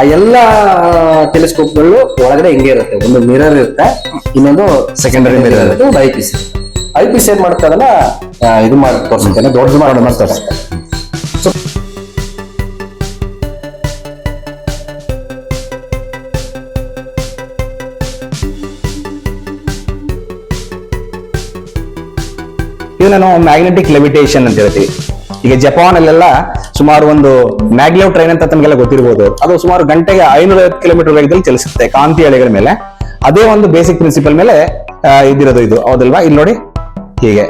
ಆ ಎಲ್ಲ ಟೆಲಿಸ್ಕೋಪ್ಗಳು ಒಳಗಡೆ ಹಿಂಗೆ ಇರುತ್ತೆ. ಒಂದು ಮಿರರ್ ಇರುತ್ತೆ. ಇನ್ನೊಂದು ಸೆಕೆಂಡರಿ ಮಿರರ್ ಇರುತ್ತೆ. ಒಂದು ಐ ಸಿ ಐ ಸಿ ಏನ್ ಮಾಡ್ತಾರಲ್ಲ ಇದು ಮಾಡಿ ತೋರಿಸುತ್ತೆ ದೊಡ್ಡದು ಮಾಡೋಣ ಮಾಡಿ ತೋರಿಸುತ್ತೆ ಸೊ ಇದನ್ನ ನಾವು ಮ್ಯಾಗ್ನೆಟಿಕ್ ಲೆವಿಟೇಷನ್ ಅಂತ ಹೇಳ್ತೀವಿ. ಈಗ ಜಪಾನ್ ಅಲ್ಲೆಲ್ಲ ಸುಮಾರು ಒಂದು ಮ್ಯಾಗ್ಲೆವ್ ಟ್ರೈನ್ ಅಂತ ತಮಗೆಲ್ಲ ಗೊತ್ತಿರಬಹುದು ಅದು ಸುಮಾರು ಗಂಟೆಗೆ ಐನೂರ ಕಿಲೋಮೀಟರ್ ವೇಗದಲ್ಲಿ ಚಲಿಸುತ್ತೆ ಕಾಂತಿ ಅಲೆಗಳ ಮೇಲೆ. ಅದೇ ಒಂದು ಬೇಸಿಕ್ ಪ್ರಿನ್ಸಿಪಲ್ ಮೇಲೆ ಇದಿರೋದು ಇದು. ಹೌದಲ್ವಾ? ಇಲ್ಲಿ ನೋಡಿ, ಹೀಗೆ.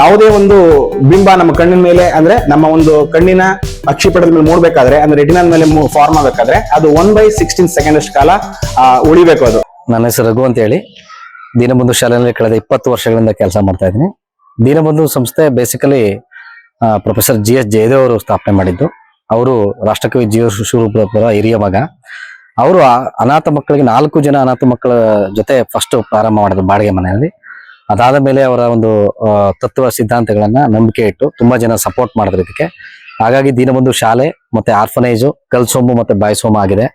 ಯಾವುದೇ ಒಂದು ಬಿಂಬ ನಮ್ಮ ಕಣ್ಣಿನ ಮೇಲೆ, ಅಂದ್ರೆ ನಮ್ಮ ಒಂದು ಕಣ್ಣಿನ ಅಕ್ಷಿಪಟದ ಮೇಲೆ ಮೂಡ್ಬೇಕಾದ್ರೆ, ಅಂದ್ರೆ ರೆಟಿನಲ್ ಮೇಲೆ ಫಾರ್ಮ್ ಆಗಬೇಕಾದ್ರೆ, ಅದು ಒನ್ ಬೈ ಸಿಕ್ಸ್ಟೀನ್ ಸೆಕೆಂಡ್ ಅಷ್ಟು ಕಾಲ ಉಳಿಬೇಕು ಅದು. ನನ್ನ ಹೆಸರು ರಘು ಅಂತ ಹೇಳಿ. ದೀನಬಂಧು ಶಾಲೆಯಲ್ಲಿ ಕಳೆದ ಇಪ್ಪತ್ತು ವರ್ಷಗಳಿಂದ ಕೆಲಸ ಮಾಡ್ತಾ ಇದ್ದೀನಿ. ದೀನಬಂಧು ಸಂಸ್ಥೆ basically professor G S Jayadev ಅವರು ಸ್ಥಾಪನೆ ಮಾಡಿದ್ದು. ಅವರು ರಾಷ್ಟ್ರಕವಿ ಜೀವ ಶಿವರೂಪರ ಹಿರಿಯ ಮಗ. ಅವರು ಅನಾಥ ಮಕ್ಕಳಿಗೆ ನಾಲ್ಕು ಜನ ಅನಾಥ ಮಕ್ಕಳ ಜೊತೆ ಫಸ್ಟ್ ಪ್ರಾರಂಭ ಮಾಡಿದ್ರು ಬಾಡಿಗೆ ಮನೆಯಲ್ಲಿ. ಅದಾದ ಮೇಲೆ ಅವರ ಒಂದು ತತ್ವ ಸಿದ್ಧಾಂತಗಳನ್ನ ನಂಬಿಕೆ ಇಟ್ಟು ತುಂಬಾ ಜನ ಸಪೋರ್ಟ್ ಮಾಡಿದ್ರು ಇದಕ್ಕೆ. ಹಾಗಾಗಿ ದೀನಬಂಧು ಶಾಲೆ, ಮತ್ತೆ ಆರ್ಫನೇಜು ಕಲ್ಸೋಮು ಮತ್ತೆ ಬಾಯ್ಸೋಮು ಆಗಿದೆ.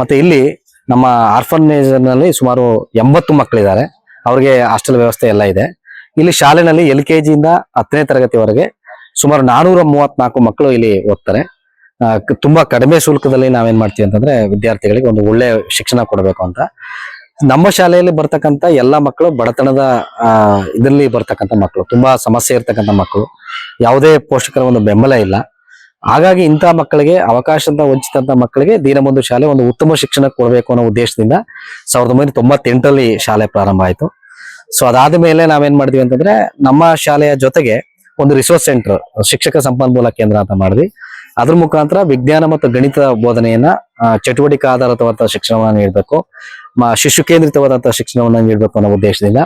ಮತ್ತೆ ಇಲ್ಲಿ ನಮ್ಮ ಆರ್ಫನೇಜ್ನಲ್ಲಿ ಸುಮಾರು ಎಂಬತ್ತು ಮಕ್ಕಳಿದ್ದಾರೆ. ಅವ್ರಿಗೆ ಹಾಸ್ಟೆಲ್ ವ್ಯವಸ್ಥೆ ಎಲ್ಲ ಇದೆ. ಇಲ್ಲಿ ಶಾಲೆನಲ್ಲಿ ಎಲ್ ಕೆ ಜಿಯಿಂದ ಹತ್ತನೇ ತರಗತಿವರೆಗೆ ಸುಮಾರು ನಾನೂರ ಮೂವತ್ನಾಲ್ಕು ಮಕ್ಕಳು ಇಲ್ಲಿ ಓದ್ತಾರೆ. ತುಂಬಾ ಕಡಿಮೆ ಶುಲ್ಕದಲ್ಲಿ ನಾವೇನ್ ಮಾಡ್ತೀವಿ ಅಂತಂದ್ರೆ ವಿದ್ಯಾರ್ಥಿಗಳಿಗೆ ಒಂದು ಒಳ್ಳೆ ಶಿಕ್ಷಣ ಕೊಡಬೇಕು ಅಂತ. ನಮ್ಮ ಶಾಲೆಯಲ್ಲಿ ಬರ್ತಕ್ಕಂತ ಎಲ್ಲ ಮಕ್ಕಳು ಬಡತನದ ಇದರಲ್ಲಿ ಬರ್ತಕ್ಕಂಥ ಮಕ್ಕಳು. ತುಂಬಾ ಸಮಸ್ಯೆ ಇರ್ತಕ್ಕಂಥ ಮಕ್ಕಳು. ಯಾವುದೇ ಪೋಷಕರ ಒಂದು ಬೆಂಬಲ ಇಲ್ಲ. ಹಾಗಾಗಿ ಇಂಥ ಮಕ್ಕಳಿಗೆ ಅವಕಾಶದ ವಂಚಿತ ಮಕ್ಕಳಿಗೆ ದೀನಬಂಧು ಶಾಲೆ ಒಂದು ಉತ್ತಮ ಶಿಕ್ಷಣ ಕೊಡಬೇಕು ಅನ್ನೋ ಉದ್ದೇಶದಿಂದ ಸಾವಿರದ ಒಂಬೈನೂರ ತೊಂಬತ್ತೆಂಟರಲ್ಲಿ ಶಾಲೆ ಪ್ರಾರಂಭ ಆಯಿತು. ಸೊ ಅದಾದ ಮೇಲೆ ನಾವೇನ್ ಮಾಡಿದ್ವಿ ಅಂತಂದ್ರೆ ನಮ್ಮ ಶಾಲೆಯ ಜೊತೆಗೆ ಒಂದು ರಿಸೋರ್ಸ್ ಸೆಂಟರ್ ಶಿಕ್ಷಕ ಸಂಪನ್ಮೂಲ ಕೇಂದ್ರ ಅಂತ ಮಾಡಿದ್ವಿ. ಅದ್ರ ಮುಖಾಂತರ ವಿಜ್ಞಾನ ಮತ್ತು ಗಣಿತ ಬೋಧನೆಯನ್ನ ಚಟುವಟಿಕೆ ಆಧಾರಿತವಾದ ಶಿಕ್ಷಣವನ್ನು ನೀಡಬೇಕು ಶಿಶು ಕೇಂದ್ರಿತವಾದಂತಹ ಶಿಕ್ಷಣವನ್ನು ನೀಡಬೇಕು ಅನ್ನೋ ಉದ್ದೇಶದಿಂದ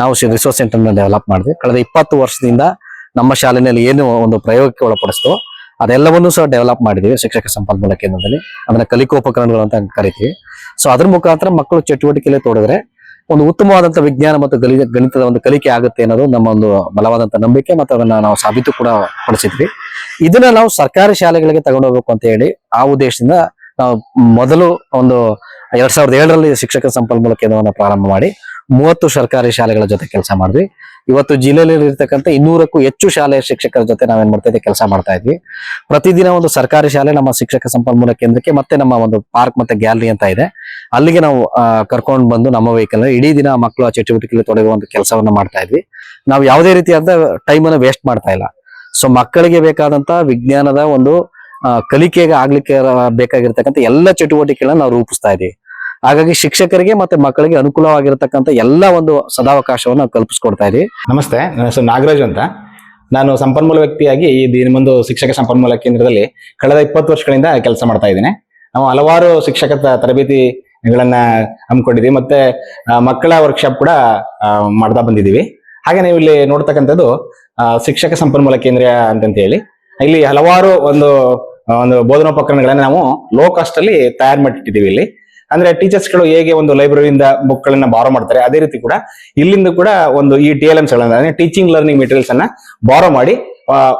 ನಾವು ರಿಸೋರ್ಸ್ ಸೆಂಟರ್ನ ಡೆವಲಪ್ ಮಾಡಿದ್ವಿ. ಕಳೆದ ಇಪ್ಪತ್ತು ವರ್ಷದಿಂದ ನಮ್ಮ ಶಾಲೆಯಲ್ಲಿ ಏನು ಒಂದು ಪ್ರಯೋಗಕ್ಕೆ ಒಳಪಡಿಸ್ತೋ ಅದೆಲ್ಲವನ್ನೂ ಸಹ ಡೆವಲಪ್ ಮಾಡಿದೀವಿ ಶಿಕ್ಷಕ ಸಂಪನ್ಮೂಲ ಕೇಂದ್ರದಲ್ಲಿ. ಅದನ್ನ ಕಲಿಕೋಪಕರಣಗಳು ಅಂತ ಕರಿತೀವಿ. ಸೊ ಅದ್ರ ಮುಖಾಂತರ ಮಕ್ಕಳು ಚಟುವಟಿಕೆಯಲ್ಲಿ ತೊಡಗಿದ್ರೆ ಒಂದು ಉತ್ತಮವಾದಂತ ವಿಜ್ಞಾನ ಮತ್ತು ಗಣಿತದ ಒಂದು ಕಲಿಕೆ ಆಗುತ್ತೆ ಅನ್ನೋದು ನಮ್ಮ ಒಂದು ಬಲವಾದಂತ ನಂಬಿಕೆ ಮತ್ತು ಅದನ್ನ ನಾವು ಸಾಬೀತು ಕೂಡ ಪಡಿಸಿದ್ವಿ. ಇದನ್ನ ನಾವು ಸರ್ಕಾರಿ ಶಾಲೆಗಳಿಗೆ ತಗೊಂಡು ಹೋಗ್ಬೇಕು ಅಂತ ಹೇಳಿ ಆ ಉದ್ದೇಶದಿಂದ ನಾವು ಮೊದಲು ಒಂದು ಎರಡ್ ಸಾವಿರದ ಏಳರಲ್ಲಿ ಶಿಕ್ಷಕ ಸಂಪನ್ಮೂಲ ಕೇಂದ್ರವನ್ನು ಪ್ರಾರಂಭ ಮಾಡಿ ಮೂವತ್ತು ಸರ್ಕಾರಿ ಶಾಲೆಗಳ ಜೊತೆ ಕೆಲಸ ಮಾಡಿದ್ವಿ. ಇವತ್ತು ಜಿಲ್ಲೆಯಲ್ಲಿ ಇರ್ತಕ್ಕಂಥ ಇನ್ನೂರಕ್ಕೂ ಹೆಚ್ಚು ಶಾಲೆಯ ಶಿಕ್ಷಕರ ಜೊತೆ ನಾವೇನ್ ಮಾಡ್ತಾ ಇದ್ವಿ? ಕೆಲಸ ಮಾಡ್ತಾ ಇದ್ವಿ. ಪ್ರತಿದಿನ ಒಂದು ಸರ್ಕಾರಿ ಶಾಲೆ ನಮ್ಮ ಶಿಕ್ಷಕ ಸಂಪನ್ಮೂಲ ಕೇಂದ್ರಕ್ಕೆ ಮತ್ತೆ ನಮ್ಮ ಒಂದು ಪಾರ್ಕ್ ಮತ್ತೆ ಗ್ಯಾಲರಿ ಅಂತ ಇದೆ. ಅಲ್ಲಿಗೆ ನಾವು ಕರ್ಕೊಂಡು ಬಂದು ನಮ್ಮ ವೆಹಿಕಲ್ ಇಡೀ ದಿನ ಮಕ್ಕಳು ಆ ಚಟುವಟಿಕೆಯಲ್ಲಿ ತೊಡಗುವಂತ ಕೆಲಸವನ್ನ ಮಾಡ್ತಾ ಇದ್ವಿ. ನಾವು ಯಾವುದೇ ರೀತಿಯಾದ ಟೈಮ್ ಅನ್ನು ವೇಸ್ಟ್ ಮಾಡ್ತಾ ಇಲ್ಲ. ಸೊ ಮಕ್ಕಳಿಗೆ ಬೇಕಾದಂತ ವಿಜ್ಞಾನದ ಒಂದು ಕಲಿಕೆಗೆ ಆಗ್ಲಿಕ್ಕೆ ಬೇಕಾಗಿರ್ತಕ್ಕಂಥ ಎಲ್ಲ ಚಟುವಟಿಕೆಗಳನ್ನ ನಾವು ರೂಪಿಸ್ತಾ ಇದ್ವಿ. ಹಾಗಾಗಿ ಶಿಕ್ಷಕರಿಗೆ ಮತ್ತೆ ಮಕ್ಕಳಿಗೆ ಅನುಕೂಲವಾಗಿರ್ತಕ್ಕಂಥ ಎಲ್ಲ ಒಂದು ಸದಾವಕಾಶವನ್ನು ಕಲ್ಪಿಸ್ಕೊಡ್ತಾ ಇದೀವಿ. ನಮಸ್ತೆ, ನನ್ನ ಹೆಸರು ನಾಗರಾಜ್ ಅಂತ. ನಾನು ಸಂಪನ್ಮೂಲ ವ್ಯಕ್ತಿಯಾಗಿ ಈ ದಿನಮೊಂದು ಶಿಕ್ಷಕ ಸಂಪನ್ಮೂಲ ಕೇಂದ್ರದಲ್ಲಿ ಕಳೆದ ಇಪ್ಪತ್ತು ವರ್ಷಗಳಿಂದ ಕೆಲಸ ಮಾಡ್ತಾ ಇದ್ದೀನಿ. ನಾವು ಹಲವಾರು ಶಿಕ್ಷಕ ತ- ತರಬೇತಿಗಳನ್ನ ಹಮ್ಮಿಕೊಂಡಿದ್ದೀವಿ. ಮತ್ತೆ ಮಕ್ಕಳ ವರ್ಕ್ಶಾಪ್ ಕೂಡ ಮಾಡ್ತಾ ಬಂದಿದ್ದೀವಿ. ಹಾಗೆ ನೀವು ಇಲ್ಲಿ ನೋಡ್ತಕ್ಕಂಥದ್ದು ಶಿಕ್ಷಕ ಸಂಪನ್ಮೂಲ ಕೇಂದ್ರ ಅಂತಂತ ಹೇಳಿ. ಇಲ್ಲಿ ಹಲವಾರು ಒಂದು ಒಂದು ಬೋಧನೋಪಕರಣಗಳನ್ನ ನಾವು ಲೋ ಕಾಸ್ಟ್ ಅಲ್ಲಿ ತಯಾರು ಮಾಡಿಟ್ಟಿದ್ದೀವಿ ಇಲ್ಲಿ. ಅಂದ್ರೆ ಟೀಚರ್ಸ್ಗಳು ಹೇಗೆ ಒಂದು ಲೈಬ್ರರಿಯಿಂದ ಬುಕ್ ಗಳನ್ನ ಬಾರೋ ಮಾಡ್ತಾರೆ, ಅದೇ ರೀತಿ ಕೂಡ ಇಲ್ಲಿಂದ ಕೂಡ ಒಂದು ಈ ಟಿ ಎಲ್ ಎಮ್ಸ್ ಅಂದ್ರೆ ಟೀಚಿಂಗ್ ಲರ್ನಿಂಗ್ ಮೆಟೀರಿಯಲ್ಸ್ ಅನ್ನ ಬಾರೋ ಮಾಡಿ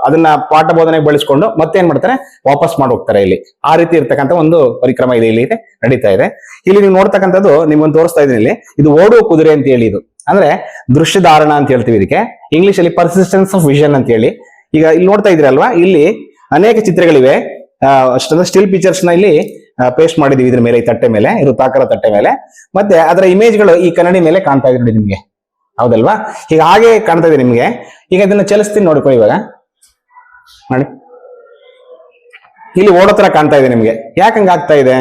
ಅದನ್ನ ಪಾಠ ಬೋಧನೆಗೆ ಬಳಸ್ಕೊಂಡು ಮತ್ತೆ ಏನ್ ಮಾಡ್ತಾರೆ? ವಾಪಸ್ ಮಾಡಿ ಹೋಗ್ತಾರೆ ಇಲ್ಲಿ. ಆ ರೀತಿ ಇರ್ತಕ್ಕಂಥ ಒಂದು ಪರಿಕ್ರಮ ಇದೆ ಇಲ್ಲಿ. ನಡೀತಾ ಇದೆ. ಇಲ್ಲಿ ನೀವು ನೋಡ್ತಕ್ಕಂಥದ್ದು ನಿಮ್ಗೊಂದು ತೋರಿಸ್ತಾ ಇದೀನಿ ಇಲ್ಲಿ. ಇದು ಓಡುವ ಕುದುರೆ ಅಂತ ಹೇಳಿ ಇದು. ಅಂದ್ರೆ ದೃಶ್ಯಧಾರಣ ಅಂತ ಹೇಳ್ತೀವಿ ಇದಕ್ಕೆ. ಇಂಗ್ಲಿಷ್ ಅಲ್ಲಿ ಪರ್ಸಿಸ್ಟೆನ್ಸ್ ಆಫ್ ವಿಷನ್ ಅಂತ ಹೇಳಿ. ಈಗ ಇಲ್ಲಿ ನೋಡ್ತಾ ಇದ್ರಲ್ವಾ ಇಲ್ಲಿ ಅನೇಕ ಚಿತ್ರಗಳಿವೆ. ಅಷ್ಟೊಂದು ಸ್ಟಿಲ್ ಪಿಕ್ಚರ್ಸ್ನ ಇಲ್ಲಿ ಪೇಸ್ಟ್ ಮಾಡಿದೀವಿ ಇದ್ರ ಮೇಲೆ, ಈ ತಟ್ಟೆ ಮೇಲೆ, ಇದು ತಾಕರ ತಟ್ಟೆ ಮೇಲೆ. ಮತ್ತೆ ಅದರ ಇಮೇಜ್ಗಳು ಈ ಕನ್ನಡಿ ಮೇಲೆ ಕಾಣ್ತಾ ಇದೆ ನೋಡಿ ನಿಮ್ಗೆ. ಹೌದಲ್ವಾ? ಈಗ ಹಾಗೆ ಕಾಣ್ತಾ ಇದೆ ನಿಮ್ಗೆ. ಈಗ ಇದನ್ನ ಚಲಿಸ್ತೀನಿ ನೋಡ್ಕೊ ಇವಾಗ. ಮಾಡಿ ಇಲ್ಲಿ ಓಡೋ ತರ ಕಾಣ್ತಾ ಇದೆ ನಿಮ್ಗೆ. ಯಾಕೆ ಹಂಗಾಗ್ತಾ ಇದೆ?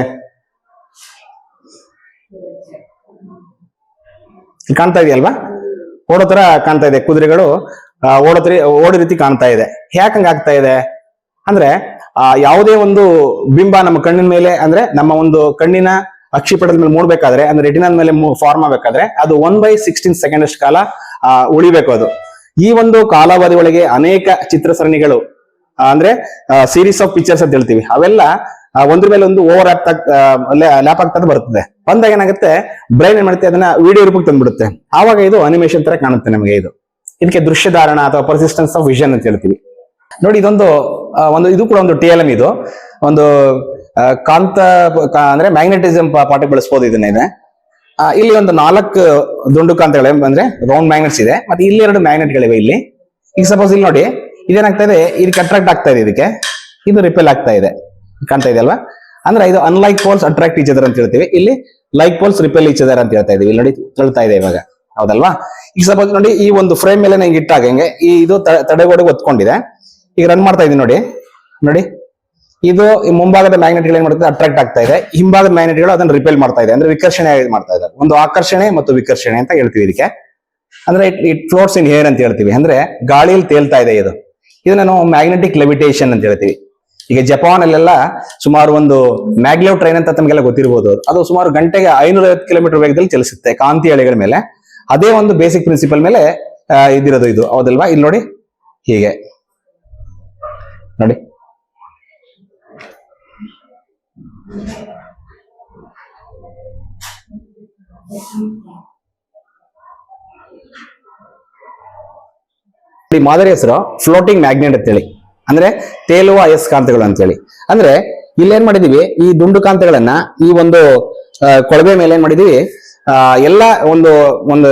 ಕಾಣ್ತಾ ಇದೆಯಲ್ವಾ? ಓಡೋ ತರ ಕಾಣ್ತಾ ಇದೆ ಕುದುರೆಗಳು ಆ, ಓಡೋ ರೀತಿ ಕಾಣ್ತಾ ಇದೆ. ಯಾಕೆ ಹಂಗಾಗ್ತಾ ಇದೆ? ಅಂದ್ರೆ ಆ ಯಾವುದೇ ಒಂದು ಬಿಂಬ ನಮ್ಮ ಕಣ್ಣಿನ ಮೇಲೆ ಅಂದ್ರೆ ನಮ್ಮ ಒಂದು ಕಣ್ಣಿನ ಅಕ್ಷಿಪಟದ ಮೇಲೆ ಮೂಡ್ಬೇಕಾದ್ರೆ ಅಂದ್ರೆ ರೆಟಿನಾದ ಮೇಲೆ ಫಾರ್ಮ್ ಆಗಬೇಕಾದ್ರೆ ಅದು ಒನ್ ಬೈ ಸಿಕ್ಸ್ಟೀನ್ ಸೆಕೆಂಡ್ ಅಷ್ಟು ಕಾಲ ಉಳಿಬೇಕು ಅದು. ಈ ಒಂದು ಕಾಲಾವಧಿ ಒಳಗೆ ಅನೇಕ ಚಿತ್ರ ಸರಣಿಗಳು ಆ, ಅಂದ್ರೆ ಸೀರೀಸ್ ಆಫ್ ಪಿಕ್ಚರ್ಸ್ ಅಂತ ಹೇಳ್ತೀವಿ. ಅವೆಲ್ಲ ಒಂದ್ರ ಮೇಲೆ ಒಂದು ಓವರ್ ಆಗ್ತಾ ಲ್ಯಾಪ್ ಆಗ್ತಾ ಬರ್ತದೆ. ಬಂದಾಗ ಏನಾಗುತ್ತೆ ಬ್ರೈನ್ ಏನ್ ಮಾಡುತ್ತೆ, ಅದನ್ನ ವಿಡಿಯೋ ರೂಪಕ್ಕೆ ತಂದ್ಬಿಡುತ್ತೆ. ಆವಾಗ ಇದು ಅನಿಮೇಷನ್ ತರ ಕಾಣುತ್ತೆ ನಮಗೆ ಇದು. ಇದಕ್ಕೆ ದೃಶ್ಯ ಧಾರಣ ಅಥವಾ ಪರ್ಸಿಸ್ಟೆನ್ಸ್ ಆಫ್ ವಿಷನ್ ಅಂತ ಹೇಳ್ತೀವಿ. ನೋಡಿ, ಇದೊಂದು ಒಂದು, ಇದು ಕೂಡ ಒಂದು ಟಿ ಎಲ್ ಎಂ ಇದು. ಒಂದು ಕಾಂತ ಅಂದ್ರೆ ಮ್ಯಾಗ್ನೆಟಿಸಮ್ ಪಾಠಕ್ಕೆ ಬಳಸ್ಬೋದು ಇದನ್ನ ಇದೆ. ಇಲ್ಲಿ ಒಂದು ನಾಲ್ಕು ದುಂಡು ಕಾಂತಗಳಿವೆ ಅಂದ್ರೆ ರೌಂಡ್ ಮ್ಯಾಗ್ನೆಟ್ಸ್ ಇದೆ. ಮತ್ತೆ ಇಲ್ಲಿ ಎರಡು ಮ್ಯಾಗ್ನೆಟ್ಗಳಿವೆ ಇಲ್ಲಿ. ಈಗ ಸಪೋಸ್ ಇಲ್ಲಿ ನೋಡಿ ಇದೇನಾಗ್ತಾ ಇದೆ? ಇದು ಅಟ್ರಾಕ್ಟ್ ಆಗ್ತಾ ಇದೆ ಇದಕ್ಕೆ. ಇದು ರಿಪೇಲ್ ಆಗ್ತಾ ಇದೆ. ಕಾಣ್ತಾ ಇದೆ ಅಲ್ವಾ? ಅಂದ್ರೆ ಇದು ಅನ್ಲೈಕ್ ಪೋಲ್ಸ್ ಅಟ್ರಾಕ್ಟ್ ಈಚ್ ಅಂತ ಹೇಳ್ತೀವಿ. ಇಲ್ಲಿ ಲೈಕ್ ಪೋಲ್ಸ್ ರಿಪೇಲ್ ಈಚ್ ಅಂತ ಹೇಳ್ತಾ ಇದೀವಿ. ಇಲ್ಲಿ ನೋಡಿ ತಳ್ತಾ ಇದೆ ಇವಾಗ. ಹೌದಲ್ವಾ? ಈಗ ಸಪೋಸ್ ನೋಡಿ ಈ ಒಂದು ಫ್ರೇಮ್ ಮೇಲೆ ನಂಗೆ ಇಟ್ಟಾಗ ಹೆಂಗೆ? ಈ ಇದು ತಡೆಗೋಡೆ ಒತ್ಕೊಂಡಿದೆ. ಈಗ ರನ್ ಮಾಡ್ತಾ ಇದೀನಿ ನೋಡಿ. ನೋಡಿ. ಇದು ಮುಂಭಾಗದ ಮ್ಯಾಗ್ನೆಟ್ಗಳು ಏನ್ ಮಾಡುತ್ತೆ? ಅಟ್ರಾಕ್ಟ್ ಆಗ್ತಾ ಇದೆ. ಹಿಂಭಾಗದ ಮ್ಯಾಗ್ನೆಟ್ಗಳು ಅದನ್ನ ರಿಪೇಲ್ ಮಾಡ್ತಾ ಇದೆ. ಅಂದ್ರೆ ವಿಕರ್ಷಣೆ ಮಾಡ್ತಾ ಇದೆ. ಒಂದು ಆಕರ್ಷಣೆ ಮತ್ತು ವಿಕರ್ಷಣೆ ಅಂತ ಹೇಳ್ತೀವಿ ಇದಕ್ಕೆ. ಅಂದ್ರೆ it it floats in air ಅಂತ ಹೇಳ್ತೀವಿ. ಅಂದ್ರೆ ಗಾಳಿಯಲ್ಲಿ ತೇಲ್ತಾ ಇದೆ ಇದು. ಇದನ್ನ ನಾವು ಮ್ಯಾಗ್ನೆಟಿಕ್ ಲೆವಿಟೇಷನ್ ಅಂತ ಹೇಳ್ತೀವಿ. ಈಗ ಜಪಾನ್ ಅಲ್ಲೆಲ್ಲ ಸುಮಾರು ಒಂದು ಮ್ಯಾಗ್ಲೆವ್ ಟ್ರೈನ್ ಅಂತ ತಮಗೆಲ್ಲ ಗೊತ್ತಿರಬಹುದು ಅದು ಸುಮಾರು ಗಂಟೆಗೆ ಐನೂರ ಐವತ್ತು ಕಿಲೋಮೀಟರ್ ವೇಗದಲ್ಲಿ ಚಲಿಸುತ್ತೆ ಕಾಂತಿ ಅಲೆಗಳ ಮೇಲೆ. ಅದೇ ಒಂದು ಬೇಸಿಕ್ ಪ್ರಿನ್ಸಿಪಲ್ ಮೇಲೆ ಇದಿರೋದು ಇದು. ಹೌದಲ್ವಾ? ಇಲ್ಲಿ ನೋಡಿ. ಹೀಗೆ. ನೋಡಿ. ಈ ಮಾದರಿ ಹೆಸರು ಫ್ಲೋಟಿಂಗ್ ಮ್ಯಾಗ್ನೆಟ್ ಅಂತೇಳಿ. ಅಂದ್ರೆ ತೇಲುವ ಅಯಸ್ಕಾಂತಗಳು ಅಂತೇಳಿ. ಅಂದ್ರೆ ಇಲ್ಲಿ ಏನ್ ಮಾಡಿದೀವಿ? ಈ ದುಂಡು ಕಾಂತಗಳನ್ನ ಈ ಒಂದು ಕೊಳವೆ ಮೇಲೆ ಏನ್ ಮಾಡಿದೀವಿ? ಎಲ್ಲ ಒಂದು ಒಂದು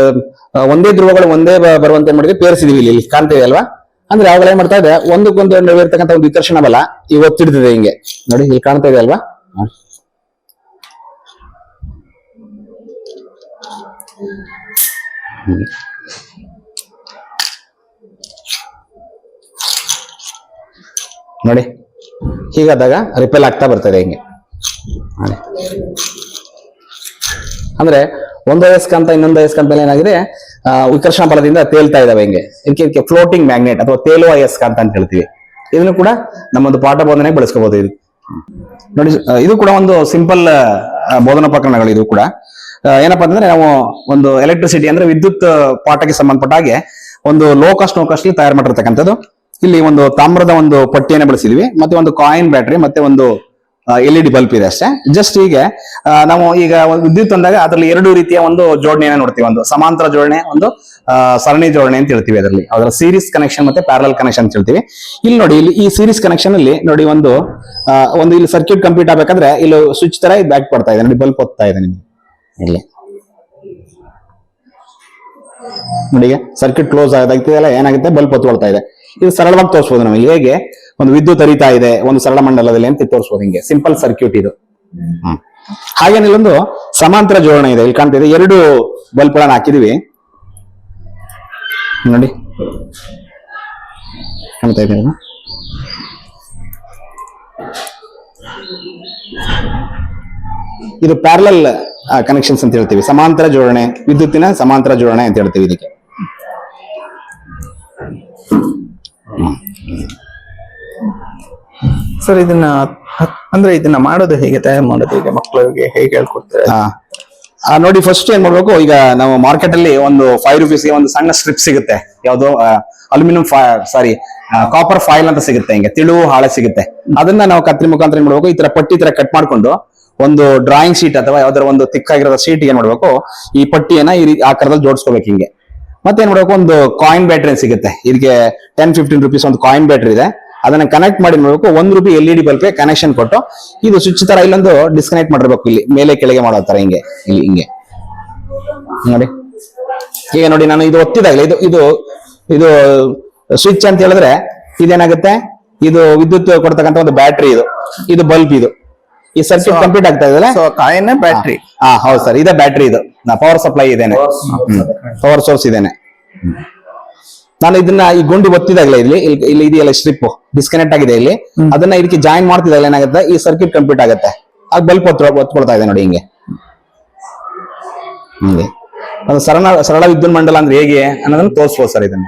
ಒಂದೇ ಧ್ರುವಗಳು ಒಂದೇ ಬರುವಂತೆ ಏನ್ ಮಾಡಿದ್ವಿ? ಪೇರಿಸಿದೀವಿ ಇಲ್ಲಿ ಕಾಣ್ತೇವೆ ಅಲ್ವಾ? ಅಂದ್ರೆ ಅವುಗಳು ಏನ್ ಮಾಡ್ತಾ ಇದೆ? ಒಂದಕ್ಕೊಂದು ಇರ್ತಕ್ಕಂಥ ಒಂದು ವಿಕರ್ಷಣ ಬಲ ಈಗ ಒತ್ತಿಡ್ತಿದೆ ಹಿಂಗೆ. ನೋಡಿ, ಇಲ್ಲಿ ಕಾಣ್ತಾ ಇದೆ ಅಲ್ವಾ. ಹ್ಮ್. ನೋಡಿ, ಹೀಗಾದಾಗ ರಿಪೇಲ್ ಆಗ್ತಾ ಬರ್ತದೆ ಹಿಂಗೆ. ಅಂದ್ರೆ ಒಂದು ವಯಸ್ಕಂತ ಇನ್ನೊಂದು ವಯಸ್ಕಂತ ಮೇಲೆ ಏನಾಗಿದೆ ವಿಕರ್ಷಣ ಬಲದಿಂದ ತೇಲ್ತಾ ಇದಾವೆ ಹಿಂಗೆ. ಇದಕ್ಕೆ ಇದಕ್ಕೆ ಫ್ಲೋಟಿಂಗ್ ಮ್ಯಾಗ್ನೆಟ್ ಅಥವಾ ತೇಲುವ ಅಯಸ್ಕಾಂತ ಅಂತ ಹೇಳ್ತೀವಿ. ಇದನ್ನು ಕೂಡ ನಮ್ಮೊಂದು ಪಾಠ ಬೋಧನೆಗೆ ಬಳಸ್ಕೋಬಹುದು ಇದು. ನೋಡಿ ಇದು ಕೂಡ ಒಂದು ಸಿಂಪಲ್ ಬೋಧನೋಪಕರಣಗಳು ಇದು ಕೂಡ. ಏನಪ್ಪಾ ಅಂತಂದ್ರೆ ನಾವು ಒಂದು ಎಲೆಕ್ಟ್ರಿಸಿಟಿ ಅಂದ್ರೆ ವಿದ್ಯುತ್ ಪಾಠಕ್ಕೆ ಸಂಬಂಧಪಟ್ಟ ಹಾಗೆ ಒಂದು ಲೋ ಕಾಸ್ಟ್ ನೋ ತಯಾರು ಮಾಡಿರ್ತಕ್ಕಂಥದ್ದು. ಇಲ್ಲಿ ಒಂದು ತಾಮ್ರದ ಒಂದು ಪಟ್ಟಿಯನ್ನು ಬಳಸಿದ್ವಿ, ಮತ್ತೆ ಒಂದು ಕಾಯಿನ್ ಬ್ಯಾಟ್ರಿ ಮತ್ತೆ ಒಂದು ಎಲ್ ಇ ಡಿ ಬಲ್ಬ್ ಇದೆ ಅಷ್ಟೇ. ಜಸ್ಟ್ ಹೀಗೆ ನಾವು ಈಗ ವಿದ್ಯುತ್ ಅಂದಾಗ ಅದರಲ್ಲಿ ಎರಡು ರೀತಿಯ ಒಂದು ಜೋಡಣೆಯನ್ನ ನೋಡ್ತೀವಿ. ಒಂದು ಸಮಾಂತರ ಜೋಡಣೆ, ಒಂದು ಸರಣಿ ಜೋಡಣೆ ಅಂತ ಹೇಳ್ತೀವಿ ಅದರಲ್ಲಿ. ಅದರ ಸೀರೀಸ್ ಕನೆಕ್ಷನ್ ಮತ್ತೆ ಪ್ಯಾರಲ್ ಕನೆಕ್ಷನ್ ಅಂತ ಹೇಳ್ತೀವಿ. ಇಲ್ಲಿ ನೋಡಿ, ಇಲ್ಲಿ ಈ ಸೀರೀಸ್ ಕನೆಕ್ಷನ್ ಅಲ್ಲಿ ನೋಡಿ ಒಂದು ಒಂದು ಇಲ್ಲಿ ಸರ್ಕ್ಯೂಟ್ ಕಂಪ್ಲೀಟ್ ಆಗ್ಬೇಕಾದ್ರೆ ಇಲ್ಲಿ ಸ್ವಿಚ್ ತರ ಬ್ಯಾಕ್ ಪಡ್ತಾ ಇದೆ. ನೋಡಿ ಬಲ್ಬ್ ಹೊತ್ತಾ ಇದೆ ನಿಮ್ಗೆ. ಇಲ್ಲಿ. ನೋಡಿ ಸರ್ಕ್ಯೂಟ್ ಕ್ಲೋಸ್ ಆದಾಗ್ತಿದೆಲ್ಲ ಏನಾಗುತ್ತೆ? ಬಲ್ಬ್ ಹೊತ್ಕೊಳ್ತಾ ಇದೆ. ಇದು ಸರಳವಾಗಿ ತೋರಿಸಬಹುದು ನಮಗೆ. ಹೇಗೆ? ಒಂದು ವಿದ್ಯುತ್ ಹರಿತಾ ಇದೆ, ಒಂದು ಸರಳ ಮಂಡಲದಲ್ಲಿ ಅಂತ ತೋರಿಸಬಹುದು ಹಿಂಗೆ. ಸಿಂಪಲ್ ಸರ್ಕ್ಯೂಟ್ ಇದು. ಹ್ಮ್. ಇಲ್ಲೊಂದು ಸಮಾಂತರ ಜೋಡಣೆ ಇದೆ. ಇಲ್ಲಿ ಕಾಣ್ತಿದೆ ಎರಡು ಬಲ್ಬ್ಗಳನ್ನ ಹಾಕಿದೀವಿ. ನೋಡಿ. ಕಾಣ್ತಾ ಇದೆ ಇದು ಪ್ಯಾರಲಲ್ ಕನೆಕ್ಷನ್ಸ್ ಅಂತ ಹೇಳ್ತೀವಿ. ಸಮಾಂತರ ಜೋಡಣೆ, ವಿದ್ಯುತ್ತಿನ ಸಮಾಂತರ ಜೋಡಣೆ ಅಂತ ಹೇಳ್ತೀವಿ ಇದಕ್ಕೆ. ಸರ್, ಇದನ್ನ ಅಂದ್ರೆ ಇದನ್ನ ಮಾಡೋದು ಹೇಗೆ? ತಯಾರು ಮಾಡೋದು ಹೇಗೆ? ಮಕ್ಕಳಿಗೆ ಹೇಗೆ ಹೇಳ್ಕೊಡ್ತಾರೆ? ನೋಡಿ ಫಸ್ಟ್ ಏನ್ ಮಾಡ್ಬೇಕು? ಈಗ ನಾವು ಮಾರ್ಕೆಟ್ ಅಲ್ಲಿ ಒಂದು ಫೈವ್ ರುಪೀಸ್ ಒಂದು ಸಣ್ಣ ಸ್ಟ್ರಿಪ್ ಸಿಗುತ್ತೆ. ಯಾವ್ದು ಅಲ್ಯೂಮಿನಿಯಂ ಸಾರಿ ಕಾಪರ್ ಫೈಲ್ ಅಂತ ಸಿಗುತ್ತೆ ಹಿಂಗೆ. ತಿಳು, ಹಾಳೆ ಸಿಗುತ್ತೆ. ಅದನ್ನ ನಾವು ಕತ್ರಿ ಮುಖಾಂತರ ಏನ್ ಮಾಡ್ಬೇಕು? ಈ ತರ ಪಟ್ಟಿ ತರ ಕಟ್ ಮಾಡ್ಕೊಂಡು ಒಂದು ಡ್ರಾಯಿಂಗ್ ಶೀಟ್ ಅಥವಾ ಯಾವ್ದಾರ ಒಂದು ತಿಕ್ಕಾಗಿರೋ ಶೀಟ್ ಏನ್ ಮಾಡ್ಬೇಕು? ಈ ಪಟ್ಟಿಯನ್ನ ಈ ಆಕಾರದಲ್ಲಿ ಜೋಡಿಸ್ಕೋಬೇಕು ಹಿಂಗೆ. ಮತ್ತೆ ಏನ್ ಮಾಡ್ಬೇಕು? ಒಂದು ಕಾಯಿನ್ ಬ್ಯಾಟ್ರಿ ಸಿಗುತ್ತೆ. ಇದಕ್ಕೆ ಟೆನ್ ಫಿಫ್ಟೀನ್ ರುಪೀಸ್ ಒಂದು ಕಾಯಿನ್ ಬ್ಯಾಟ್ರಿ ಇದೆ. ಅದನ್ನ ಕನೆಕ್ಟ್ ಮಾಡಿ ನೋಡ್ಬೇಕು. ಒಂದ್ rupee L E D connection ಕೊಟ್ಟು ಇದು ಸ್ವಿಚ್ ತರ ಇಲ್ಲೊಂದು ಡಿಸ್ಕನೆಕ್ಟ್ ಮಾಡಿರ್ಬೇಕು ಇಲ್ಲಿ. ಮೇಲೆ ಕೆಳಗೆ ಮಾಡೋ ತರ ಹಿಂಗೆ ಇಲ್ಲಿ ಹಿಂಗೆ. ನೋಡಿ. ಈಗ ನೋಡಿ ನಾನು ಇದು ಒತ್ತಿದಾಗಲೇ ಇದು ಇದು ಇದು ಸ್ವಿಚ್ ಅಂತ ಹೇಳಿದ್ರೆ ಇದೇನಾಗುತ್ತೆ? ಇದು ವಿದ್ಯುತ್ ಕೊಡ್ತಕ್ಕಂಥ ಒಂದು ಬ್ಯಾಟ್ರಿ ಇದು. ಇದು ಬಲ್ಬ್ ಇದು. ಈ ಸರ್ಕ್ಯೂಟ್ ಕಂಪ್ಲೀಟ್ ಆಗ್ತಾ ಇದೆ ಸೊ ಕಾಯಿನ ಬ್ಯಾಟ್ರಿ ಹಾ ಹೌದು ಸರ್ ಇದೇ ಬ್ಯಾಟ್ರಿ ಇದು. ಪವರ್ ಸಪ್ಲೈ ಇದೇನೆ. ಪವರ್ ಸೋರ್ಸ್ ಇದೇನೆ. ನಾನು ಇದನ್ನ ಈ ಗುಂಡಿ ಒತ್ತಿದಾಗಲೇ ಇಲ್ಲಿ ಇಲ್ಲಿ- ಇದೆಯಲ್ಲ ಸ್ಟ್ರಿಪ್ ಡಿಸ್ಕನೆಕ್ಟ್ ಆಗಿದೆ ಇಲ್ಲಿ. ಅದನ್ನ ಇದಕ್ಕೆ ಜಾಯಿನ್ ಮಾಡ್ತಿದಾಗಲೇ ಏನಾಗುತ್ತೆ? ಈ ಸರ್ಕ್ಯೂಟ್ ಕಂಪ್ಲೀಟ್ ಆಗುತ್ತೆ. ಆಗ ಬಲ್ಪ್ ಒತ್ತು ಒತ್ಕೊಳ್ತಾ ಇದೆ ನೋಡಿ ಹಿಂಗೆ. ಹಿಂಗೆ. ಒಂದು ಸರಳ ಸರಳ ವಿದ್ಯುನ್ ಮಂಡಲ ಅಂದ್ರೆ ಹೇಗೆ ಅನ್ನೋದನ್ನ ತೋರಿಸ್ಬೋದು ಸರ್ ಇದನ್ನ.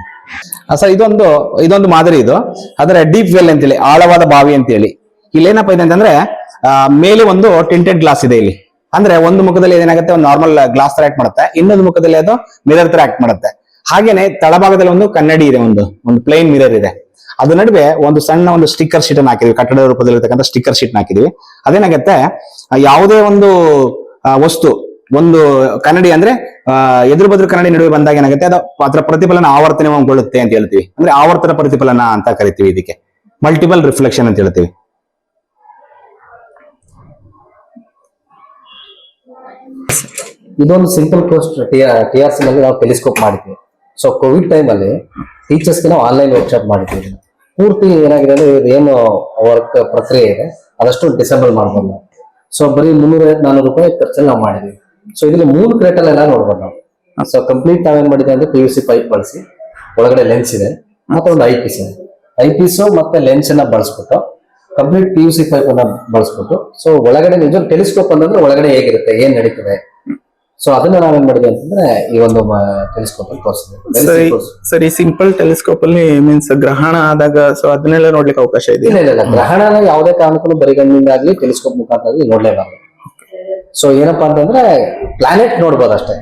ಸರ್ ಇದೊಂದು ಇದೊಂದು ಮಾದರಿ ಇದು. ಅದರ ಡೀಪ್ ವೆಲ್ ಅಂತೇಳಿ ಆಳವಾದ ಬಾವಿ ಅಂತೇಳಿ. ಇಲ್ಲಿ ಏನಪ್ಪ ಇದೆ ಅಂತಂದ್ರೆ ಮೇಲೆ ಒಂದು ಟಿಂಟೆಡ್ ಗ್ಲಾಸ್ ಇದೆ ಇಲ್ಲಿ. ಅಂದ್ರೆ ಒಂದು ಮುಖದಲ್ಲಿ ಏನಾಗುತ್ತೆ? ಒಂದು ನಾರ್ಮಲ್ ಗ್ಲಾಸ್ ತರ ಆಕ್ಟ್ ಮಾಡುತ್ತೆ. ಇನ್ನೊಂದು ಮುಖದಲ್ಲಿ ಅದು ಮಿರರ್ ತರ ಆಕ್ಟ್ ಮಾಡುತ್ತೆ. ಹಾಗೇನೆ ತಳಭಾಗದಲ್ಲಿ ಒಂದು ಕನ್ನಡಿ ಇದೆ ಒಂದು ಒಂದು ಪ್ಲೇನ್ ಮಿರರ್ ಇದೆ. ಅದ್ರ ನಡುವೆ ಒಂದು ಸಣ್ಣ ಒಂದು ಸ್ಟಿಕ್ಕರ್ ಶೀಟ್ ಅನ್ನು ಹಾಕಿದ್ವಿ. ಕಟ್ಟಡ ರೂಪದಲ್ಲಿ ಇರತಕ್ಕಂಥ ಸ್ಟಿಕ್ಕರ್ ಶೀಟ್ ಹಾಕಿದ್ವಿ. ಅದೇನಾಗತ್ತೆ? ಯಾವುದೇ ಒಂದು ವಸ್ತು, ಒಂದು ಕನ್ನಡಿ ಅಂದ್ರೆ ಎದುರು ಬದುರು ಕನ್ನಡಿ ನಡುವೆ ಬಂದಾಗ ಏನಾಗುತ್ತೆ? ಅದು ಅದರ ಪ್ರತಿಫಲನ ಆವರ್ತನಗೊಳ್ಳುತ್ತೆ ಅಂತ ಹೇಳ್ತೀವಿ. ಅಂದ್ರೆ ಆವರ್ತನ ಪ್ರತಿಫಲನ ಅಂತ ಕರಿತೀವಿ ಇದಕ್ಕೆ. ಮಲ್ಟಿಪಲ್ ರಿಫ್ಲೆಕ್ಷನ್ ಅಂತ ಹೇಳ್ತೀವಿ. ಇದೊಂದು simple course T R C ನಲ್ಲಿ ನಾವು ಟೆಲಿಸ್ಕೋಪ್ ಮಾಡಿದ್ವಿ. ಸೊ ಕೋವಿಡ್ ಟೈಮ್ ಅಲ್ಲಿ ಟೀಚರ್ಸ್ಗೆ ನಾವು ಆನ್ಲೈನ್ ವರ್ಕ್ಶಾಪ್ ಮಾಡಿದ್ವಿ. ಪೂರ್ತಿ ಏನಾಗಿದೆ ಅಂದ್ರೆ ಏನು ವರ್ಕ್ ಪ್ರಕ್ರಿಯೆ ಇದೆ, ಅದಷ್ಟು ಡಿಸೇಬಲ್ ಮಾಡ್ಬೋದು. ಸೊ ಬರೀ ಮುನ್ನೂರ, ನಾನೂರು ರೂಪಾಯಿ ಖರ್ಚಲ್ಲಿ ನಾವು ಮಾಡಿದ್ವಿ. ಸೊ ಇದರಲ್ಲಿ ಮೂರು ಕ್ರೇಟಲ್ ಎಲ್ಲ ನೋಡ್ಬೋದು ನಾವು. ಸೊ ಕಂಪ್ಲೀಟ್ ನಾವೇನ್ ಮಾಡಿದ್ವಿ ಅಂದ್ರೆ ಪಿ ಯು ಸಿ ಪೈಪ್ ಬಳಸಿ, ಒಳಗಡೆ ಲೆನ್ಸ್ ಇದೆ, ಮತ್ತೆ ಒಂದು ಐ ಪೀಸ್ ಇದೆ. ಐ ಪೀಸು ಮತ್ತೆ ಲೆನ್ಸ್ ಅನ್ನ ಬಳಸ್ಬಿಟ್ಟು complete P U C pipe ಅನ್ನ ಬಳಸ್ಬಿಟ್ಟು ಸೊ ಒಳಗಡೆ ನಿಜ ಟೆಲಿಸ್ಕೋಪ್ ಅಂತಂದ್ರೆ ಒಳಗಡೆ ಹೇಗಿರುತ್ತೆ, ಏನ್ ನಡೀತದೆ ಸೊ ಅದನ್ನ ನಾವೇನ್ ಮಾಡಿದ್ವಿ ಅಂತಂದ್ರೆ ಈ ಒಂದು ಟೆಲಿಸ್ಕೋಪ್ ಅಲ್ಲಿ ತೋರಿಸಿದ್ವಿ. ಸರಿ ಸರಿ ಸಿಂಪಲ್ ಟೆಲಿಸ್ಕೋಪ್ ಅಲ್ಲಿ ಮೀನ್ಸ್ ಗ್ರಹಣ ಆದಾಗ ಸೊ ಅದನ್ನೆಲ್ಲ ನೋಡ್ಲಿಕ್ಕೆ ಅವಕಾಶ ಇದೆ ಇಲ್ಲ ಇಲ್ಲ ಗ್ರಹಣನ ಯಾವುದೇ ಕಾರಣಕ್ಕೂ ಬರಿಗಣ್ಣಿಂದಾಗ್ಲಿ ಟೆಲಿಸ್ಕೋಪ್ ಮುಖಾಂತರ ನೋಡ್ಲೇಬಾರ್ದು. ಸೊ ಏನಪ್ಪಾ ಅಂತಂದ್ರೆ ಪ್ಲಾನೆಟ್ ನೋಡ್ಬೋದು ಅಷ್ಟೇ.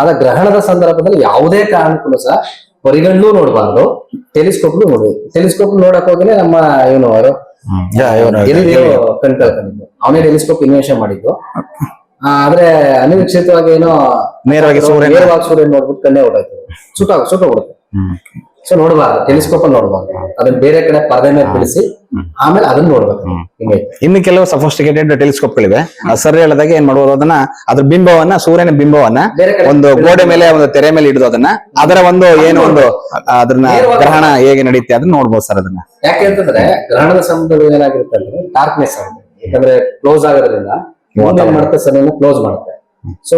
ಆದ ಗ್ರಹಣದ ಸಂದರ್ಭದಲ್ಲಿ ಯಾವುದೇ ಕಾರಣಕ್ಕೂ ಸಹ ಬರಿಗಣ್ಣು ನೋಡಬಾರ್ದು ಟೆಲಿಸ್ಕೋಪ್ ನೋಡಬೇಕು. ಟೆಲಿಸ್ಕೋಪ್ ನೋಡಕ್ ಹೋಗಿನೇ ನಮ್ಮ ಏನು ಅವನೇ ಟೆಲಿಸ್ಕೋಪ್ ಇನ್ವೆನ್ಷನ್ ಮಾಡಿದ್ದು. ಆದ್ರೆ ಅನಿರೀಕ್ಷಿತವಾಗಿ ಏನೋ ನೇರವಾಗಿ ಸೂರ್ಯ ನೇರವಾಗಿ ಸೂರ್ಯ ನೋಡ್ಬಿಟ್ಟು ಕಣ್ಣೇ ಹೊರಟಾಯ್ತು ಸುಟ್ಟ ಹೊಡುತ್ತೆ ಸೊ ನೋಡಬಾರ್ದು. ಟೆಲಿಸ್ಕೋಪ್ ಅಲ್ಲಿ ನೋಡಬಾರ್ದು. ಅದನ್ನ ಬೇರೆ ಕಡೆ ಪರದೆ ಮೇಲೆ ಬಿಡಿಸಿ ಆಮೇಲೆ ಅದನ್ನ ನೋಡ್ಬೇಕು. ಇನ್ನ ಇನ್ನು ಕೆಲವು ಸಫೋಸ್ಟಿಕೇಟೆಡ್ ಟೆಲಿಸ್ಕೋಪ್ ಗಳಿವೆ ಸರ್ ಹೇಳಿದಾಗ ಏನ್ ಮಾಡ್ಬೋದು ಅದನ್ನ ಅದ್ರ ಬಿಂಬವನ್ನ ಸೂರ್ಯನ ಬಿಂಬವನ್ನ ಬೇರೆ ಒಂದು ಗೋಡೆ ಮೇಲೆ ಒಂದು ತೆರೆ ಮೇಲೆ ಹಿಡಿದು ಅದನ್ನ ಅದರ ಒಂದು ಏನು ಒಂದು ಅದನ್ನ ಗ್ರಹಣ ಹೇಗೆ ನಡೆಯುತ್ತೆ ಅದನ್ನ ನೋಡ್ಬೋದು ಸರ್ ಅದನ್ನ. ಯಾಕೆ ಅಂತಂದ್ರೆ ಗ್ರಹಣದ ಸಂಬಂಧ ಏನಾಗಿರುತ್ತೆ ಅಂದ್ರೆ ಡಾರ್ಕ್ನೆಸ್ ಆಗುತ್ತೆ. ಯಾಕಂದ್ರೆ ಕ್ಲೋಸ್ ಆಗೋದ್ರಿಂದ ಏನ್ ಮಾಡುತ್ತೆ ಸನ್ ಕ್ಲೋಸ್ ಮಾಡುತ್ತೆ. ಸೊ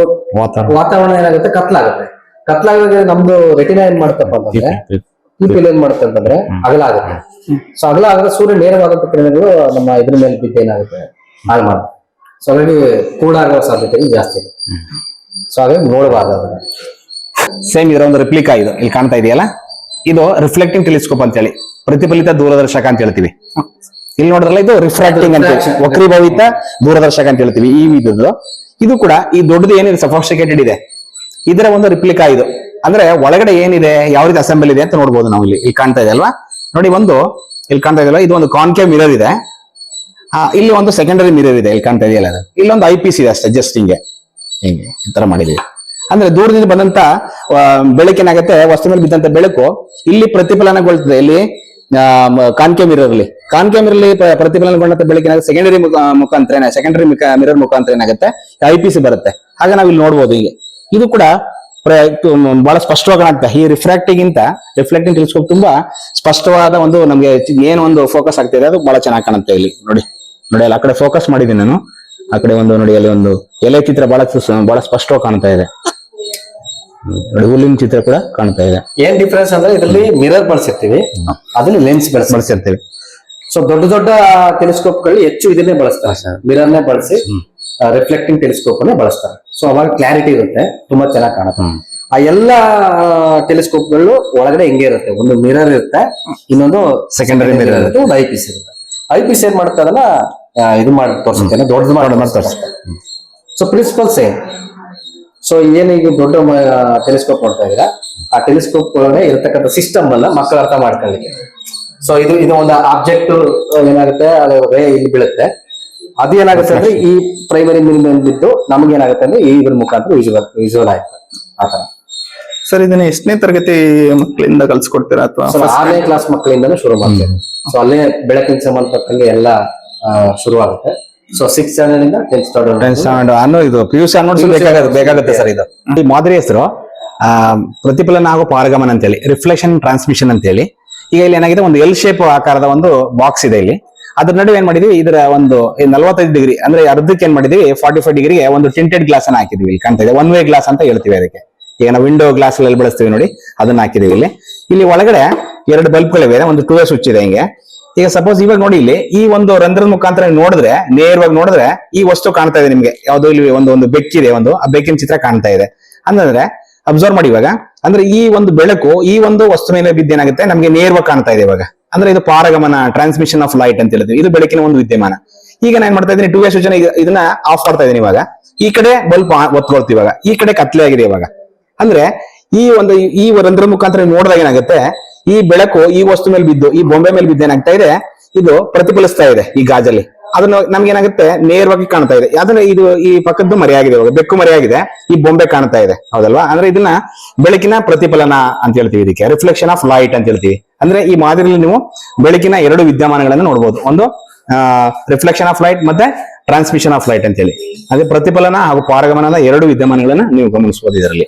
ವಾತಾವರಣ ಏನಾಗುತ್ತೆ? ಕತ್ಲಾಗುತ್ತೆ. ಕತ್ಲಾಗ ನಮ್ದು ರೆಟಿನಾ ಏನ್ ಮಾಡುತ್ತಪ್ಪ ಅಂತಂದ್ರೆ ಪಿಪಿಲ್ ಏನ್ ಮಾಡುತ್ತೆ ಅಂತಂದ್ರೆ ಅಗಲ ಆಗುತ್ತೆ. ಸೊ ಅಗಲ ಆದ್ರೆ ಸೂರ್ಯ ನೇರವಾದಂತ ಕಿರಣಗಳು ನಮ್ಮ ಇದ್ರ ಮೇಲೆ ಬಿದ್ದು ಏನಾಗುತ್ತೆ? ಹಾಳು ಮಾಡುತ್ತೆ. ಸೊ ಹಾಗಾಗಿ ಕೂಡಾಗುವ ಸಾಧ್ಯತೆಗಳು ಜಾಸ್ತಿ ಇದೆ. ಸೊ ಹಾಗಾಗಿ ನೋಡಬಾರ್ದು ಅದನ್ನ. ಸೇಮ್ ಇದರ ಒಂದು ರಿಪ್ಲಿಕಾ ಇದು. ಇಲ್ಲಿ ಕಾಣ್ತಾ ಇದೆಯಲ್ಲ? ಇದು ರಿಫ್ಲೆಕ್ಟಿಂಗ್ ಟೆಲಿಸ್ಕೋಪ್ ಅಂತ ಹೇಳಿ ಪ್ರತಿಫಲಿತ ದೂರದರ್ಶಕ ಅಂತ ಹೇಳ್ತೀವಿ. ಇಲ್ಲಿ ನೋಡಿದ್ರಲ್ಲ ಇದು ರಿಫ್ರಾಕ್ಟಿಂಗ್ ಅಂತ. ವಕ್ರೀಭವಿತ ದೂರದರ್ಶಕ ಅಂತ ಹೇಳ್ತೀವಿ ಈ ವಿಧದ್ದು. ಇದು ಕೂಡ ಈ ದೊಡ್ಡದು ಏನಿದೆ ಸಫಾಸ್ಟಿಕೇಟೆಡ್ ಇದೆ. ಇದರ ಒಂದು ರಿಪ್ಲಿಕಾ ಇದು. ಅಂದ್ರೆ ಒಳಗಡೆ ಏನಿದೆ ಯಾವ ರೀತಿ ಅಸೆಂಬಲ್ ಇದೆ ಅಂತ ನೋಡ್ಬೋದು ನಾವು ಇಲ್ಲಿ. ಇಲ್ಲಿ ಕಾಣ್ತಾ ಇದೆ ಅಲ್ವಾ? ನೋಡಿ ಒಂದು ಇಲ್ಲಿ ಕಾಣ್ತಾ ಇದೆಯಲ್ಲ ಇದು ಒಂದು ಕಾನ್ಕೇವ್ ಮಿರರ್ ಇದೆ. ಇಲ್ಲಿ ಒಂದು ಸೆಕೆಂಡರಿ ಮಿರರ್ ಇದೆ. ಇಲ್ಲಿ ಕಾಣ್ತಾ ಇದೆಯಲ್ಲ ಅದು. ಇಲ್ಲೊಂದು ಐ ಸಿ ಇದೆ ಅಷ್ಟೇ ಜಸ್ಟ್ ಹಿಂಗೆ. ಹಿಂಗೆ ಈ ತರ ಮಾಡಿದೀವಿ ಅಂದ್ರೆ ದೂರದಿಂದ ಬಂದಂತ ಬೆಳಕೇನಾಗತ್ತೆ ವಸ್ತು ಮೇಲೆ ಬಿದ್ದಂತ ಬೆಳಕು ಇಲ್ಲಿ ಪ್ರತಿಫಲನಗೊಳ್ತದೆ. ಇಲ್ಲಿ ಕಾನ್ಕೆ ಮಿರರ್ ಅಲ್ಲಿ. ಕಾನ್ಕೆ ಮಿರರ್ ಅಲ್ಲಿ ಪ್ರ- ಪ್ರತಿಫಲನಗೊಂಡಂತ ಬೆಳಕಿನ ಸೆಕೆಂಡರಿ ಮುಖಾಂತರ ಸೆಕೆಂಡರಿ ಮಿರರ್ ಮುಖಾಂತರ ಏನಾಗುತ್ತೆ? ಐ ಪಿ ಸಿ ಬರುತ್ತೆ. ಹಾಗೆ ನಾವು ಇಲ್ಲಿ ನೋಡ್ಬೋದು ಹಿಂಗೆ. ಇದು ಕೂಡ ಬಹಳ ಸ್ಪಷ್ಟವಾಗಿ ಕಾಣುತ್ತೆ ಈ ರಿಫ್ರಾಕ್ಟಿಂಗ್ ಇಂತ ರಿಫ್ಲೆಕ್ಟಿಂಗ್ ಟೆಲಿಸ್ಕೋಪ್ ತುಂಬಾ ಸ್ಪಷ್ಟವಾದ ಒಂದು ನಮ್ಗೆ ಏನು ಒಂದು ಫೋಕಸ್ ಆಗ್ತಿದೆ ಅದು ಬಹಳ ಚೆನ್ನಾಗಿ ಕಾಣುತ್ತೆ ಇಲ್ಲಿ. ನೋಡಿ ನೋಡಿ, ಅಲ್ಲಿ ಆ ಕಡೆ ಫೋಕಸ್ ಮಾಡಿದ್ದೀನಿ ನಾನು. ಆ ಕಡೆ ಒಂದು ನೋಡಿ, ಅಲ್ಲಿ ಒಂದು ಎಲೆ ಚಿತ್ರ ಬಹಳ ಬಹಳ ಸ್ಪಷ್ಟವಾಗಿ ಕಾಣ್ತಾ ಇದೆ. ಹ್ಮ್. ಚಿತ್ರ ಕೂಡ ಕಾಣ್ತಾ ಇದೆ. ಏನ್ ಡಿಫ್ರೆನ್ಸ್ ಅಂದ್ರೆ ಇದರಲ್ಲಿ ಮಿರರ್ ಬಳಸಿರ್ತೀವಿ. ಅದನ್ನ ಲೆನ್ಸ್ ಬಳಸಿರ್ತೀವಿ. ಬಳಸಿರ್ತೇವೆ. ಸೊ ದೊಡ್ಡ ದೊಡ್ಡ ಟೆಲಿಸ್ಕೋಪ್ಗಳು ಹೆಚ್ಚು ಇದನ್ನೇ ಬಳಸ್ತಾರೆ. ಮಿರರ್ ನೇ ಬಳಸಿ ರಿಫ್ಲೆಕ್ಟಿಂಗ್ ಟೆಲಿಸ್ಕೋಪ್ ಅನ್ನೇ ಬಳಸ್ತಾರೆ. ಸೊ ಅವಾಗ ಕ್ಲಾರಿಟಿ ಇರುತ್ತೆ. ತುಂಬಾ ಚೆನ್ನಾಗಿ ಕಾಣುತ್ತೆ. ಆ ಎಲ್ಲಾ ಟೆಲಿಸ್ಕೋಪ್ಗಳು ಒಳಗಡೆ ಹಿಂಗೆ ಇರುತ್ತೆ. ಒಂದು ಮಿರರ್ ಇರುತ್ತೆ ಇನ್ನೊಂದು ಸೆಕೆಂಡರಿ ಮಿರರ್ ಇರುತ್ತೆ. ಒಂದು ಐ ಪೀಸ್ ಇರುತ್ತೆ ಐ ಪೀಸ್ ಏನ್ ಮಾಡ್ತಾರಲ್ಲ ಇದು ಮಾಡಿ ತೋರಿಸುತ್ತೆ ದೊಡ್ಡದು ಮಾಡಿ ತೋರಿಸುತ್ತೆ ಸೊ ಪ್ರಿನ್ಸಿಪಲ್ ಸೇಮ್ ಸೊ ಏನು ಈಗ ದೊಡ್ಡ ಟೆಲಿಸ್ಕೋಪ್ ನೋಡ್ತಾ ಇದ್ದೀರಾ? ಆ ಟೆಲಿಸ್ಕೋಪ್ ಒಳಗಡೆ ಇರತಕ್ಕಂಥ ಸಿಸ್ಟಮ್ ಅನ್ನ ಮಕ್ಕಳು ಅರ್ಥ ಮಾಡ್ಕೊಳ್ಳಿಕ್ಕೆ. ಸೊ ಇದು ಇದು ಒಂದು ಆಬ್ಜೆಕ್ಟ್ ಏನಾಗುತ್ತೆ? ಅದು ರೇ ಇಲ್ಲಿ ಬೀಳುತ್ತೆ. ಅದು ಏನಾಗುತ್ತೆ ಅಂದ್ರೆ ಈ ಪ್ರೈಮರಿ ಮಿನಿಮಮ್ ಬಿದ್ದು ನಮ್ಗೆ ಏನಾಗುತ್ತೆ ಅಂದ್ರೆ ಈ ಇದ್ರ ಮುಖಾಂತರ ವಿಜುವಲ್ ವಿಜುವಲ್ ಆಯ್ತು. ಆತರ ಸರ್ ಇದನ್ನ ಎಷ್ಟನೇ ತರಗತಿ ಮಕ್ಕಳಿಂದ ಕಲ್ಸ್ಕೊಡ್ತೀರಾ ಅಥವಾ ಆರನೇ ಕ್ಲಾಸ್ ಮಕ್ಕಳಿಂದನೂ ಶುರು ಮಾಡ್ತೇವೆ. ಸೊ ಅಲ್ಲೇ ಬೆಳಕಿನ ಸಂಬಂಧಪಟ್ಟಂಗೆ ಎಲ್ಲ ಶುರುವಾಗುತ್ತೆ. ಶುರು ಆಗುತ್ತೆ ಸೊ ಸಿಕ್ಸ್ ಸ್ಟ್ಯಾಂಡರ್ಡ್ ಇಂದ ಟೆಂತ್ ಸ್ಟ್ಯಾಂಡರ್ಡ್ ಫ್ರೆಂಡ್ಸ್ ಅನ್ನೋ ಇದು ಪಿ ಯು ಸಿ ಬೇಕಾಗುತ್ತೆ ಬೇಕಾಗುತ್ತೆ ಸರ್ ಇದು. ಈ ಮಾದರಿ ಹೆಸರು ಪ್ರತಿಫಲನ ಹಾಗೂ ಪಾರಗಮನ ಅಂತೇಳಿ ರಿಫ್ಲೆಕ್ಷನ್ ಟ್ರಾನ್ಸ್ಮಿಷನ್ ಅಂತೇಳಿ. ಈಗ ಇಲ್ಲಿ ಏನಾಗಿದೆ ಒಂದು ಎಲ್ ಶೇಪ್ ಆಕಾರದ ಒಂದು ಬಾಕ್ಸ್ ಇದೆ ಇಲ್ಲಿ. ಅದ್ರ ನಡುವೆ ಏನ್ ಮಾಡಿದ್ವಿ ಇದರ ಒಂದು ನಲವತ್ತೈದು ಡಿಗ್ರಿ ಅಂದ್ರೆ ಅರ್ಧಕ್ಕೆ ಏನ್ ಮಾಡಿದ್ವಿ ಫಾರ್ಟಿ ಫೈವ್ ಡಿಗ್ರಿಗೆ ಒಂದು ಟಿಂಟೆಡ್ ಗ್ಲಾಸ್ ಅನ್ನ ಹಾಕಿದ್ವಿ ಇಲ್ಲಿ ಕಾಣ್ತಾ ಇದೆ. ಒನ್ ವೇ ಗ್ಲಾಸ್ ಅಂತ ಹೇಳ್ತೀವಿ ಅದಕ್ಕೆ. ಈಗ ನಾವು ವಿಂಡೋ ಗ್ಲಾಸ್ ಅಲ್ಲಿ ಬಳಸ್ತೀವಿ ನೋಡಿ ಅದನ್ನ ಹಾಕಿದೀವಿ ಇಲ್ಲಿ. ಇಲ್ಲಿ ಒಳಗಡೆ ಎರಡು ಬಲ್ಬ್ಗಳಿವೆ ಒಂದು ಟೂ ವೇ ಸ್ವಿಚ್ ಇದೆ ಹಿಂಗೆ. ಈಗ ಸಪೋಸ್ ಇವಾಗ ನೋಡಿ ಇಲ್ಲಿ ಈ ಒಂದು ರಂಧ್ರದ ಮುಖಾಂತರ ನೋಡಿದ್ರೆ, ನೇರವಾಗಿ ನೋಡಿದ್ರೆ ಈ ವಸ್ತು ಕಾಣ್ತಾ ಇದೆ ನಿಮ್ಗೆ. ಯಾವ್ದೋ ಇಲ್ಲಿ ಒಂದು ಒಂದು ಬೆಕ್ಕಿದೆ, ಒಂದು, ಆ ಬೆಕ್ಕಿನ ಚಿತ್ರ ಕಾಣ್ತಾ ಇದೆ. ಅಂದ್ರೆ ಅಬ್ಸರ್ವ್ ಮಾಡಿ ಇವಾಗ. ಅಂದ್ರೆ ಈ ಒಂದು ಬೆಳಕು, ಈ ಒಂದು ವಸ್ತು ಮೇಲೆ ಬಿದ್ದೇನಾಗುತ್ತೆ ನಮ್ಗೆ ನೇರವಾಗಿ ಕಾಣ್ತಾ ಇದೆ ಇವಾಗ. ಅಂದ್ರೆ ಇದು ಪಾರಗಮನ ಟ್ರಾನ್ಸ್ಮಿಷನ್ ಆಫ್ ಲೈಟ್ ಅಂತ ಹೇಳಿದ್ವಿ ಇದು ಬೆಳಕಿನ ಒಂದು ವಿದ್ಯಮಾನ. ಈಗ ನಾನು ಮಾಡ್ತಾ ಇದ್ದೀನಿ? ಟೂ ವೇ ಸೂಚನೆ ಇದನ್ನ ಆಫ್ ಮಾಡ್ತಾ ಇದ್ದೀನಿ ಇವಾಗ. ಈ ಕಡೆ ಬಲ್ಪ್ ಒತ್ಕೊಳ್ತೀವಿ ಇವಾಗ. ಈ ಕಡೆ ಕತ್ಲೆ ಆಗಿದೆ ಇವಾಗ. ಅಂದ್ರೆ ಈ ಒಂದು, ಈ ರಂಧ್ರ ಮುಖಾಂತರ ನೋಡಿದಾಗ ಏನಾಗುತ್ತೆ? ಈ ಬೆಳಕು ಈ ವಸ್ತು ಮೇಲೆ ಬಿದ್ದು, ಈ ಬೊಂಬೆ ಮೇಲೆ ಬಿದ್ದು ಏನಾಗ್ತಾ ಇದೆ? ಇದು ಪ್ರತಿಫಲಿಸ್ತಾ ಇದೆ ಈ ಗಾಜಲ್ಲಿ. ಅದನ್ನ ನಮ್ಗೆ ಏನಾಗುತ್ತೆ ನೇರವಾಗಿ ಕಾಣ್ತಾ ಇದೆ. ಅದನ್ನ ಇದು ಈ ಪಕ್ಕದ್ದು ಮರೆಯಾಗಿದೆ ಇವಾಗ. ಬೆಕ್ಕು ಮರೆಯಾಗಿದೆ. ಈ ಬೊಂಬೆ ಕಾಣ್ತಾ ಇದೆ. ಹೌದಲ್ವಾ? ಅಂದ್ರೆ ಇದನ್ನ ಬೆಳಕಿನ ಪ್ರತಿಫಲನ ಅಂತ ಹೇಳ್ತೀವಿ ಇದಕ್ಕೆ. ರಿಫ್ಲೆಕ್ಷನ್ ಆಫ್ ಲೈಟ್ ಅಂತ ಹೇಳ್ತೀವಿ. ಅಂದ್ರೆ ಈ ಮಾದರಿಯಲ್ಲಿ ನೀವು ಬೆಳಕಿನ ಎರಡು ವಿದ್ಯಮಾನಗಳನ್ನು ನೋಡಬಹುದು ಒಂದು ರಿಫ್ಲೆಕ್ಷನ್ ಆಫ್ ಲೈಟ್ ಮತ್ತೆ ಟ್ರಾನ್ಸ್ಮಿಷನ್ ಆಫ್ ಲೈಟ್ ಅಂತ ಹೇಳಿ. ಅದೇ ಪ್ರತಿಫಲನ ಹಾಗೂ ಪಾರಗಮನದ ಎರಡು ವಿದ್ಯಮಾನಗಳನ್ನ ನೀವು ಗಮನಿಸಬಹುದು ಇದರಲ್ಲಿ.